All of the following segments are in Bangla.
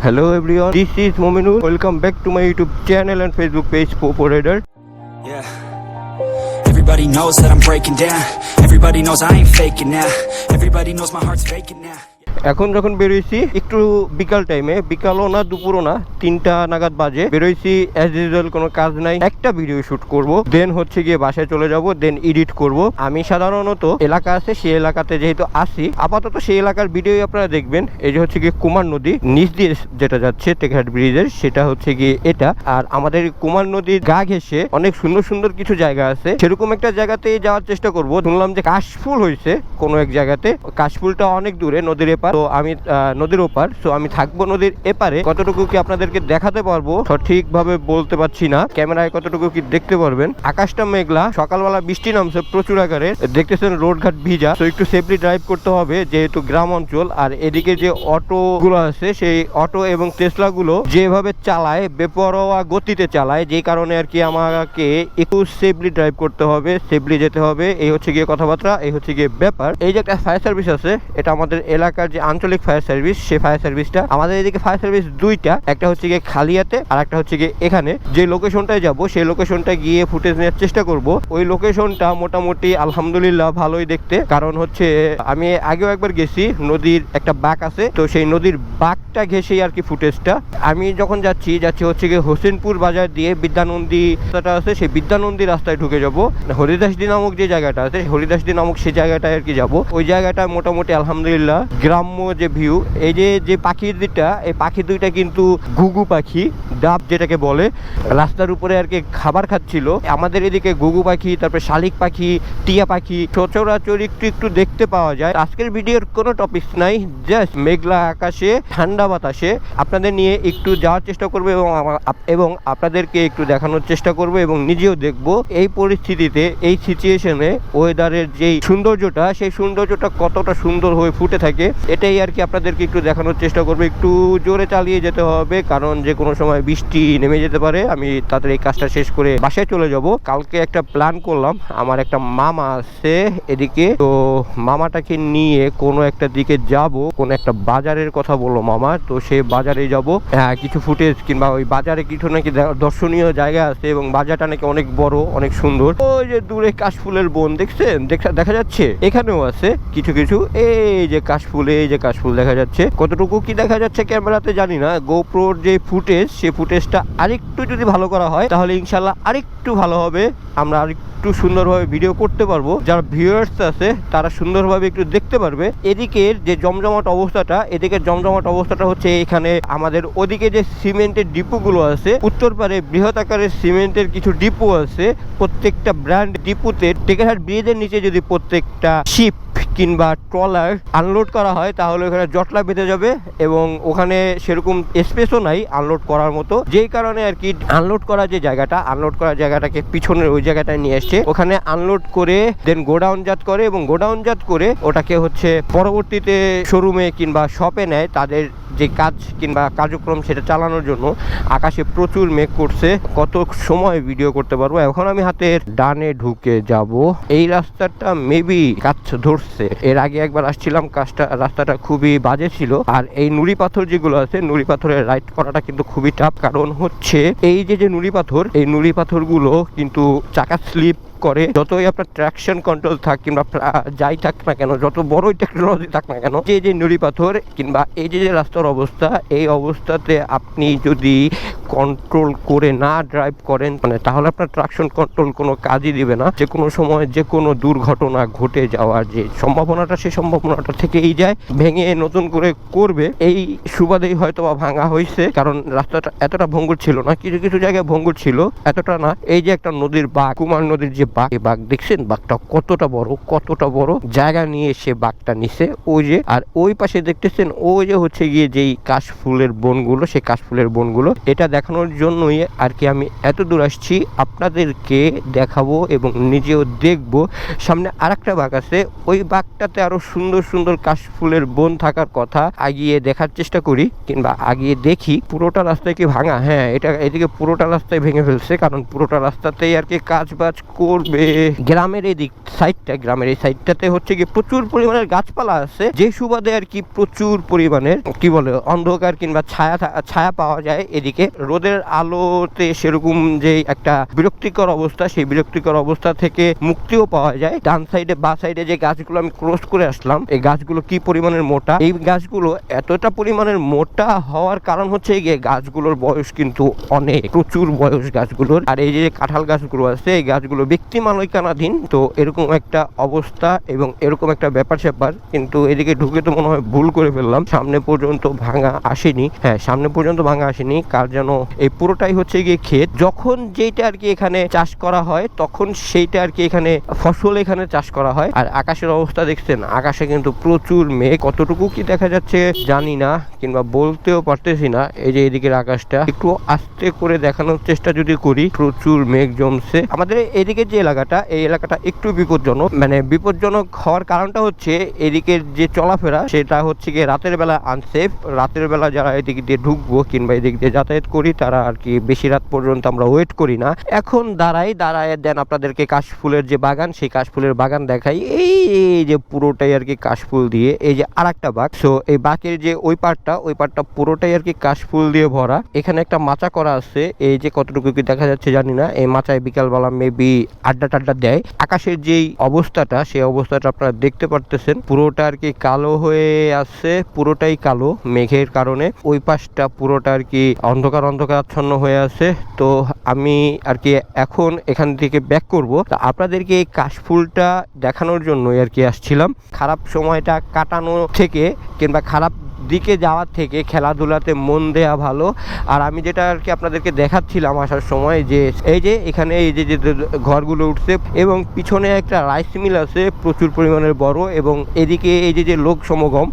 Hello everyone, this is Mominul. Welcome back to my YouTube channel and Facebook page Popo Raider. Yeah. Everybody knows that I'm breaking down. Everybody knows I ain't faking now. Everybody knows my heart's faking now. এখন যখন বেরোইছি, একটু বিকাল টাইমে বিকালও না, দুপুরও না, তিনটা নাগাদ বাজে। বেরোইছি অ্যাজ ইউজুয়াল কোনো কাজ নাই। একটা ভিডিও শুট করব দেন হচ্ছে গিয়ে বাসায় চলে যাব দেন এডিট করব। আমি সাধারণত এলাকা আছে, সেই এলাকাতে যেহেতু আসি আপাতত সেই এলাকার ভিডিও আপনারা দেখবেন। এই যে হচ্ছে গিয়ে কুমার নদী, নিচ দিয়ে যেটা যাচ্ছে, টেকহাট ব্রিজের সেটা হচ্ছে গিয়ে এটা। আর আমাদের কুমার নদীর গা ঘেসে অনেক সুন্দর সুন্দর কিছু জায়গা আছে। সেরকম একটা জায়গাতে যাওয়ার চেষ্টা করব। শুনলাম যে কাশফুল হয়েছে কোনো এক জায়গাতে। কাশফুলটা অনেক দূরে, নদীর এপার তো আমি নদীর ওপার। তো আমি থাকব নদীর এপারে। কতটুকু কি আপনাদেরকে দেখাতে পারব? সঠিকভাবে বলতে পারছি না। ক্যামেরায় কতটুকু কি দেখতে পারবেন? আকাশটা মেঘলা। সকালবেলা বৃষ্টি নামছে প্রচুর আকারে। দেখতেছেন রোড ঘাট ভিজা। তো একটু সেফলি ড্রাইভ করতে হবে, যেহেতু গ্রাম অঞ্চল। আর এদিকে যে অটো গুলো আছে, সেই অটো এবং টেসলা গুলো যেভাবে চালায়, বেপরোয়া গতিতে চালায়, যে কারণে আর কি আমাকে একটু সেফলি ড্রাইভ করতে হবে সেফলি যেতে হবে। এই হচ্ছে গিয়ে কথাবার্তা, এই হচ্ছে গিয়ে ব্যাপার। এই যে একটা ফায়ার সার্ভিস আছে, এটা আমাদের এলাকার যে আঞ্চলিক ফায়ার সার্ভিস সেই ফায়ার সার্ভিসটা আমাদের এদিকে ফায়ার সার্ভিস দুইটা, একটা হচ্ছে গিয়ে খালিয়াতে আর একটা হচ্ছে গিয়ে এখানে। যে লোকেশনটায় যাব, সেই লোকেশনটা গিয়ে ফুটেজ নেওয়ার চেষ্টা করব। ওই লোকেশনটা মোটামুটি আলহামদুলিল্লাহ ভালোই দেখতে। কারণ হচ্ছে, আমি আগেও একবার গেছি, নদীর একটা বাঁক আছে, তো সেই নদীর বাঁকটা ঘেসেই আর কি ফুটেজটা আমি যখন যাচ্ছি যাচ্ছি হচ্ছে গিয়ে হোসেনপুর বাজার দিয়ে বিদ্যানন্দী রাস্তাটা আছে, সেই বিদ্যানন্দী রাস্তায় ঢুকে যাব। হরিদাসডি নামক যে জায়গাটা আছে হরিদাসডি নামক সেই জায়গাটায় আর কি যাব। ওই জায়গাটা মোটামুটি আলহামদুলিল্লাহ গ্রাম্য যে ভিউ এই যে যে পাখির দুইটা এই পাখি দুইটা কিন্তু ঘুঘু পাখি, ডাব যেটাকে বলে, রাস্তার উপরে আর কি খাবার খাচ্ছিল। আমাদের এদিকে ঘুঘু পাখি, তারপরে শালিক পাখি, টিয়া পাখি, সচরাচর একটু একটু দেখতে পাওয়া যায়। আজকের ভিডিওর কোনো টপিকস নাই জাস্ট মেঘলা আকাশে, ঠান্ডা বাতাসে। আপনাদের নিয়ে একটু যাওয়ার চেষ্টা করব এবং এবং আপনাদেরকে একটু দেখানোর চেষ্টা করব এবং নিজেও দেখব। এই পরিস্থিতিতে, এই সিচুয়েশনে ওয়েদারের যেই সৌন্দর্যটা, সেই সৌন্দর্যটা কতটা সুন্দর হয়ে ফুটে থাকে এটাই আর কি আপনাদেরকে একটু দেখানোর চেষ্টা করব। একটু জোরে চালিয়ে যেতে হবে, কারণ যে কোনো সময় বৃষ্টি নেমে যেতে পারে। আমি তাদের এই কাজটা শেষ করে বাসায় চলে যাব। কালকে একটা প্ল্যান করলাম। আমার একটা মামা আছে এদিকে। তো মামাটাকে নিয়ে কোনো একটা দিকে যাব। কোনো একটা বাজারের কথা বলল মামা। তো সে বাজারে যাব। হ্যাঁ কিছু ফুটেজ কিংবা ওই বাজারে কিছু নাকি দর্শনীয় জায়গা আছে এবং বাজারটা নাকি অনেক বড়, অনেক সুন্দর। ওই যে দূরে কাশফুলের বন, দেখছেন? দেখা যাচ্ছে? এখানেও আছে কিছু কিছু। এই যে কাশফুল এই যে কাশফুল দেখা যাচ্ছে, কতটুকু কি দেখা যাচ্ছে ক্যামেরাতে জানি না গোপ্রোর যে ফুটেজ সেই ফুটেজটা আরেকটু যদি ভালো করা হয়, তাহলে ইনশাল্লাহ আরেকটু ভালো হবে। আমরা আরেকটু সুন্দরভাবে ভিডিও করতে পারব। যারা ভিউয়ার্স আছে, তারা সুন্দরভাবে একটু দেখতে পারবে। এদিকের যে জমজমাট অবস্থাটা, এদিকের জমজমাট অবস্থাটা হচ্ছে এখানে আমাদের ওদিকে যে সিমেন্টের ডিপোগুলো আছে, উত্তর পারে বৃহৎ আকারের সিমেন্টের কিছু ডিপো আছে। প্রত্যেকটা ব্র্যান্ড ডিপোতে, টেকেরহাট ব্রিজের নিচে যদি প্রত্যেকটা শিপ কিংবা ট্রলার আনলোড করা হয়, তাহলে ওখানে জটলা বেঁধে যাবে এবং ওখানে সেরকম স্পেসও নাই আনলোড করার মতো। যেই কারণে আর কি আনলোড করা যে জায়গাটা আনলোড করার জায়গাটাকে পিছনের ওই জায়গাটায় নিয়ে এসছে। ওখানে আনলোড করে দেন গোডাউন জাত করে এবং গোডাউন জাত করে ওটাকে হচ্ছে পরবর্তীতে শোরুমে কিংবা শপে নেয় তাদের যে কাজ কিংবা কার্যক্রম সেটা চালানোর জন্য। আকাশে প্রচুর মেঘ করছে, কত সময় ভিডিও করতে পারব? এখন আমি হাতের ডানে ঢুকে যাব। এই রাস্তাটা মেবি কাজ ধরছে এর আগে একবার আসছিলাম, কাজটা, রাস্তাটা খুবই বাজে ছিল। আর এই নুড়ি পাথর যেগুলো আছে, নুড়ি পাথরের রাইড করাটা কিন্তু খুবই টাফ কারণ হচ্ছে, এই যে যে নুড়ি পাথর, এই নুড়ি পাথরগুলো কিন্তু চাকা স্লিপ করে, যতই আপনার ট্র্যাকশন কন্ট্রোল থাক কিংবা যাই থাক না কেন, যত বড়ই টেকনোলজি থাক না কেন যে যে নুড়ি পাথর কিংবা এই যে যে রাস্তার অবস্থা, এই অবস্থাতে আপনি যদি কন্ট্রোল করে না ড্রাইভ করেন মানে তাহলে আপনার ট্রাকশন কন্ট্রোল কোনো কাজই দিবে না। যে কোনো সময় যে কোনো দুর্ঘটনা ঘটে যাওয়ার যে সম্ভাবনাটা সেই সম্ভাবনাটা থেকেই যায়। ভেঙে নতুন করে করবে, এই সুবাদেই হয়তো বা ভাঙা হয়েছে কারণ রাস্তাটা এতটা ভঙ্গুর ছিল না, কিছু কিছু জায়গায় ভঙ্গুর ছিল, এতটা না। এই যে একটা নদীর বাঘ কুমার নদীর যে বাঘ বাঘ দেখছেন? বাঘটা কতটা বড় কতটা বড়? জায়গা নিয়ে সে বাঘটা নিছে, ওই যে, আর ওই পাশে দেখতেছেন, ওই যে হচ্ছে গিয়ে যেই কাশফুলের বনগুলো, সেই কাশফুলের বনগুলো, এটা দেখানোর জন্যই আর কি আমি এত দূর আসছি, আপনাদেরকে দেখাবো এবং নিজেও দেখব। সামনে আর একটা বাঘ আছে, ওই বাঘটাতে আরও সুন্দর সুন্দর কাশফুলের বন থাকার কথা আগিয়ে দেখার চেষ্টা করি, কিংবা আগিয়ে দেখি। পুরোটা রাস্তায় কি ভাঙা? হ্যাঁ এটা এদিকে পুরোটা রাস্তায় ভেঙে ফেলছে, কারণ পুরোটা রাস্তাতেই আর কি কাজ বাজ করে পড়বে গ্রামের এই দিক সাইডটা গ্রামের এই সাইডটাতে হচ্ছে কি প্রচুর পরিমাণের গাছপালা আছে। যে সুবাদে আর কি প্রচুর পরিমাণের, কি বলে, অন্ধকার কিংবা ছায়া ছায়া পাওয়া যায় এদিকে। রোদের আলোতে সেরকম যে একটা বিরক্তিকর অবস্থা, সেই বিরক্তিকর অবস্থা থেকে মুক্তিও পাওয়া যায়। ডান সাইডে বা সাইডে যে গাছগুলো আমি ক্রস করে আসলাম, এই গাছগুলো কি পরিমাণের মোটা? এই গাছগুলো এতটা পরিমাণের মোটা হওয়ার কারণ হচ্ছে গিয়ে গাছগুলোর বয়স কিন্তু অনেক, প্রচুর বয়স গাছগুলোর। আর এই যে কাঁঠাল গাছগুলো আছে, এই গাছগুলো মালিকানাধীন তো এরকম একটা অবস্থা এবং এরকম একটা ব্যাপার স্যাপার, কিন্তু এদিকে ঢুকে তো মনে হয় ভুল করে ফেললাম। সামনে পর্যন্ত ভাঙা আসেনি। হ্যাঁ সামনে পর্যন্ত ভাঙা আসেনি। কার যেন এই পুরোটাই হচ্ছে গিয়ে ক্ষেত। যখন যেটা আর কি এখানে চাষ করা হয়, তখন সেইটা আর কি এখানে ফসল এখানে চাষ করা হয়। আর আকাশের অবস্থা দেখছেন, আকাশে কিন্তু প্রচুর মেঘ। কতটুকু কি দেখা যাচ্ছে জানি না, কিংবা বলতেও পারতেছি না। এই যে এদিকের আকাশটা, একটু আস্তে করে দেখানোর চেষ্টা যদি করি, প্রচুর মেঘ জমছে। আমাদের এদিকে যে এলাকাটা, এই এলাকাটা একটু বিপজ্জনক। মানে বিপজ্জনক হওয়ার কারণটা হচ্ছে এদিকের যে চলাফেরা, সেটা হচ্ছে গিয়ে রাতের বেলা আনসেফ রাতের বেলা যারা এদিক দিয়ে ঢুকবো কিংবা এদিক দিয়ে যাতায়াত করি, তারা আর কি বেশি রাত পর্যন্ত আমরা ওয়েট করি না। এখন দাঁড়াই, দাঁড়ায় দেন আপনাদেরকে কাশফুলের যে বাগান, সেই কাশফুলের বাগান দেখাই। এই যে পুরোটাই আর কি কাশফুল দিয়ে, এই যে আর একটা বাঘ। সো এই বাঘের যে ওই পার্টটা ওই পার্টটা পুরোটাই আর কি কাশফুল দিয়ে ভরা। এখানে একটা মাচা করা আছে। এই যে কতটুকু কি দেখা যাচ্ছে জানি না। এই মাচায় বিকালবেলা মেবি আড্ডা টাড্ডা দেয়। আকাশের যেই অবস্থাটা, সেই অবস্থাটা আপনারা দেখতে পারতেছেন। পুরোটা আর কি কালো হয়ে আছে, পুরোটাই কালো মেঘের কারণে। ওই পাশটা পুরোটা আর কি অন্ধকার অন্ধকার আচ্ছন্ন হয়ে আছে। তো আমি আর কি এখন এখান থেকে ব্যাক করব। আপনাদেরকে এই কাশফুলটা দেখানোর জন্যই আর কি আসছিলাম। খারাপ সময়টা কাটানো থেকে কিংবা খারাপ দিকে যাওয়ার থেকে খেলাধুলাতে মন দেয়া ভালো। আর আমি যেটা আর কি আপনাদেরকে দেখাচ্ছিলাম আসার সময় যে, এই যে এখানে এই যে যে ঘরগুলো উঠছে এবং পিছনে একটা রাইস মিল আছে, প্রচুর পরিমাণের বড় এবং এদিকে এই যে যে লোক সমাগম,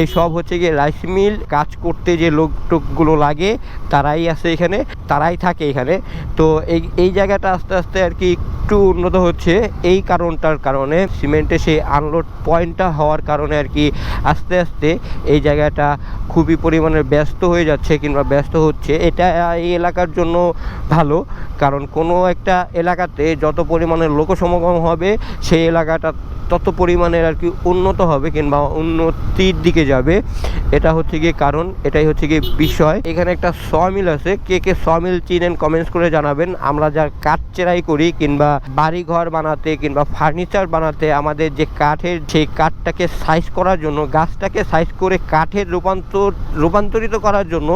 এই সব হচ্ছে গিয়ে রাইস মিল কাজ করতে যে লোক টোকগুলো লাগে, তারাই আছে এখানে, তারাই থাকে এখানে। তো এই এই জায়গাটা আস্তে আস্তে আর কি একটু উন্নত হচ্ছে। এই কারণটার কারণে সিমেন্টে সেই আনলোড পয়েন্টটা হওয়ার কারণে আর কি আস্তে আস্তে এই জায়গাটা খুবই পরিমাণে ব্যস্ত হয়ে যাচ্ছে কিংবা ব্যস্ত হচ্ছে, এটা এই এলাকার জন্য ভালো। কারণ কোনো একটা এলাকাতে যত পরিমাণে লোকসমাগম হবে, সেই এলাকাটা তত পরিমাণের আর কি উন্নত হবে কিংবা উন্নতির দিকে যাবে। এটা হচ্ছে গিয়ে কারণ, এটাই হচ্ছে গিয়ে বিষয়। এখানে একটা স মিল আছে, কে কে স মিল চিনেন কমেন্টস করে জানাবেন। আমরা যা কাঠ চেরাই করি কিংবা বাড়ি ঘর বানাতে কিংবা ফার্নিচার বানাতে, আমাদের যে কাঠের, সেই কাঠটাকে সাইজ করার জন্য, গাছটাকে সাইজ করে কাঠের রূপান্তর রূপান্তরিত করার জন্য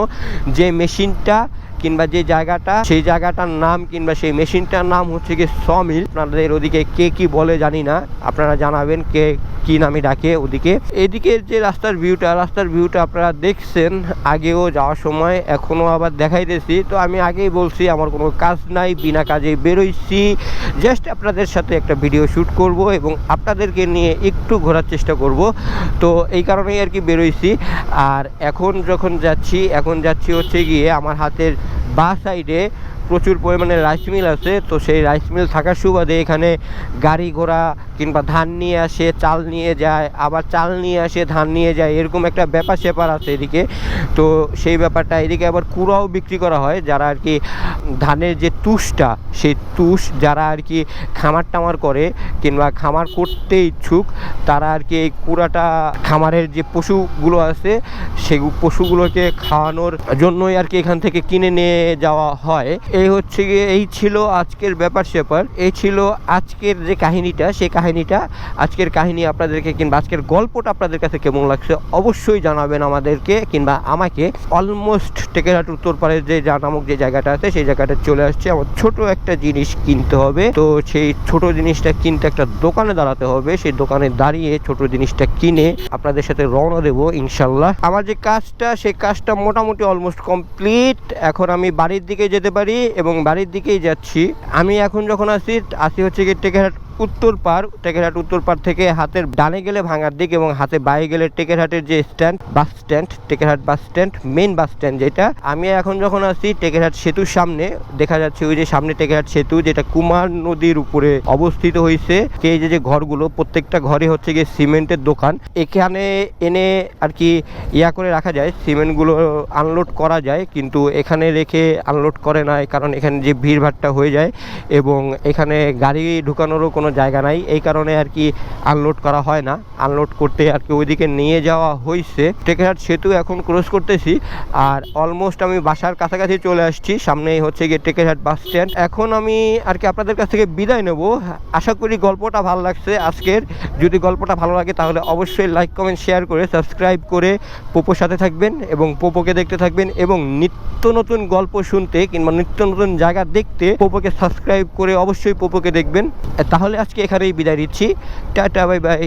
যে মেশিনটা কিংবা যে জায়গাটা, সেই জায়গাটার নাম কিংবা সেই মেশিনটার নাম হচ্ছে গিয়ে সমিল। আপনাদের ওদিকে কে কি বলে জানি না। আপনারা জানাবেন কে কি নামে ডাকে ওদিকে। এদিকের যে রাস্তার ভিউটা রাস্তার ভিউটা আপনারা দেখছেন, আগেও যাওয়ার সময় এখনও আবার দেখাইতেছি। তো আমি আগেই বলছি, আমার কোনো কাজ নাই, বিনা কাজে বেরোইছি। জাস্ট আপনাদের সাথে একটা ভিডিও শ্যুট করব এবং আপনাদেরকে নিয়ে একটু ঘোরার চেষ্টা করব। তো এই কারণেই আর কি বেরোইছি। আর এখন যখন যাচ্ছি, এখন যাচ্ছি হচ্ছে গিয়ে আমার হাতের বা সাইডে প্রচুর পরিমাণে রাইস মিল আছে। তো সেই রাইস মিল থাকার সুবাদে এখানে গাড়ি ঘোড়া কিংবা ধান নিয়ে আসে, চাল নিয়ে যায়, আবার চাল নিয়ে আসে, ধান নিয়ে যায়, এরকম একটা ব্যাপার স্যাপার আছে এদিকে। তো সেই ব্যাপারটা এদিকে আবার কুড়াও বিক্রি করা হয়। যারা আর কি ধানের যে তুষটা, সেই তুষ যারা আর কি খামার টামার করে কিংবা খামার করতে ইচ্ছুক, তারা আর কি এই কুড়াটা খামারের যে পশুগুলো আছে, সেই পশুগুলোকে খাওয়ানোর জন্যই আর কি এখান থেকে কিনে নিয়ে যাওয়া হয়। এই হচ্ছে গিয়ে, এই ছিল আজকের ব্যাপার স্যাপার। এই ছিল আজকের যে কাহিনীটা, সেই কাহিনীটা, আজকের কাহিনী আপনাদেরকে কিংবা আজকের গল্পটা আপনাদের কাছে কেমন লাগছে অবশ্যই জানাবেন আমাদেরকে কিংবা আমাকে। অলমোস্ট টেকেরহাট উত্তরপাড়ের যে যা নামক যে জায়গাটা আছে, সেই জায়গাটা চলে আসছে। আমার ছোট একটা জিনিস কিনতে হবে। তো সেই ছোট জিনিসটা কিনতে একটা দোকানে দাঁড়াতে হবে। সেই দোকানে দাঁড়িয়ে ছোট জিনিসটা কিনে আপনাদের সাথে রওনা দেবো, ইনশাল্লাহ। আমার যে কাজটা, সেই কাজটা মোটামুটি অলমোস্ট কমপ্লিট এখন আমি বাড়ির দিকে যেতে পারি এবং বাড়ির দিকেই যাচ্ছি। আমি এখন যখন আসি আসি হচ্ছে গিয়ে টেকেরহাট উত্তর পার, টেকেরহাট উত্তর পার থেকে হাতের ডানে গেলে ভাঙার দিক এবং হাতে বায়ে গেলে টেকেরহাটের যে stand bus stand Tekerhat bus stand main bus stand যেটা। আমি এখন যখন আছি টেকেরহাট সেতুর সামনে, দেখা যাচ্ছে ওই যে সামনে টেকেরহাট সেতু যেটা কুমার নদীর উপরে অবস্থিত হয়েছে এই যে যে ঘরগুলো, প্রত্যেকটা ঘরে হচ্ছে গিয়ে সিমেন্টের দোকান। এখানে এনে আর কি ইয়া করে রাখা যায়, সিমেন্টগুলো আনলোড করা যায়, কিন্তু এখানে রেখে আনলোড করে না কারণ এখানে যে ভিড়ভাট্টা হয়ে যায় এবং এখানে গাড়ি ঢুকানোরও কোনো জায়গা নাই। এই কারণে আর কি আনলোড করা হয় না। আনলোড করতে আর কি ওইদিকে নিয়ে যাওয়া হয়েছে টেকেরহাট সেতু এখন ক্রস করতেছি। আর অলমোস্ট আমি বাসার কাছাকাছি চলে আসছি। সামনেই হচ্ছে গিয়ে টেকেরহাট বাস স্ট্যান্ড এখন আমি আর কি আপনাদের কাছ থেকে বিদায় নেব। আশা করি গল্পটা ভালো লাগছে আজকের। যদি গল্পটা ভালো লাগে তাহলে অবশ্যই লাইক কমেন্ট শেয়ার করে সাবস্ক্রাইব করে পোপোর সাথে থাকবেন এবং পোপোকে দেখতে থাকবেন এবং নিত্য নতুন গল্প শুনতে কিংবা নিত্য নতুন জায়গা দেখতে পোপোকে সাবস্ক্রাইব করে অবশ্যই পোপোকে দেখবেন। তাহলে আজকে এখানেই বিদায় দিচ্ছি টাটা বাই বাই।